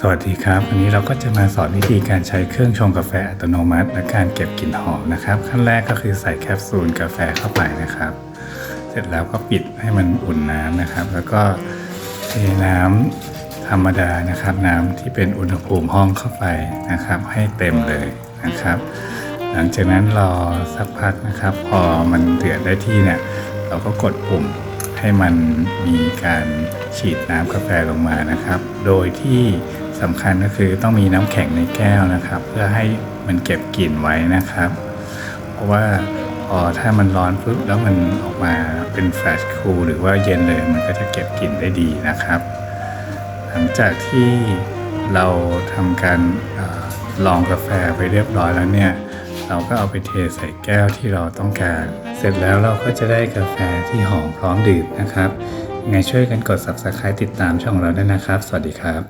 สวัสดีครับ วันนี้เราก็จะมาสอนวิธีการใช้เครื่องชงกาแฟอัตโนมัติ และการเก็บกลิ่นหอมนะครับ ขั้นแรกก็คือใส่แคปซูลกาแฟเข้าไปนะครับ เสร็จแล้วก็ปิดให้มันอุ่นน้ำนะครับ แล้วก็เทน้ำธรรมดานะครับ น้ำที่เป็นอุณหภูมิห้องเข้าไปนะครับ ให้เต็มเลยนะครับ หลังจากนั้นรอสักพักนะครับ พอมันเดือดได้ที่เนี่ยเราก็กดปุ่มให้มันมีการฉีดน้ำกาแฟลงมานะครับ โดยที่ สำคัญก็คือต้องมีน้ำแข็งในแก้วนะครับ เพื่อให้มันเก็บกลิ่นไว้นะครับ เพราะว่าพอถ้ามันร้อนปุ๊บแล้วมันออกมาเป็นแฟลชคูลหรือว่าเย็นเลยมันก็จะเก็บกลิ่นได้ดีนะครับ หลังจากที่เราทำการออลองกาแฟไปเรียบร้อยแล้วเนี่ย เราก็เอาไปเทใส่แก้วที่เราต้องการ เสร็จแล้วเราก็จะได้กาแฟที่หอมพร้อมดื่มนะครับไงช่วยกันกด subscribe ติดตามช่องเราด้วยนะครับ สวัสดีครับ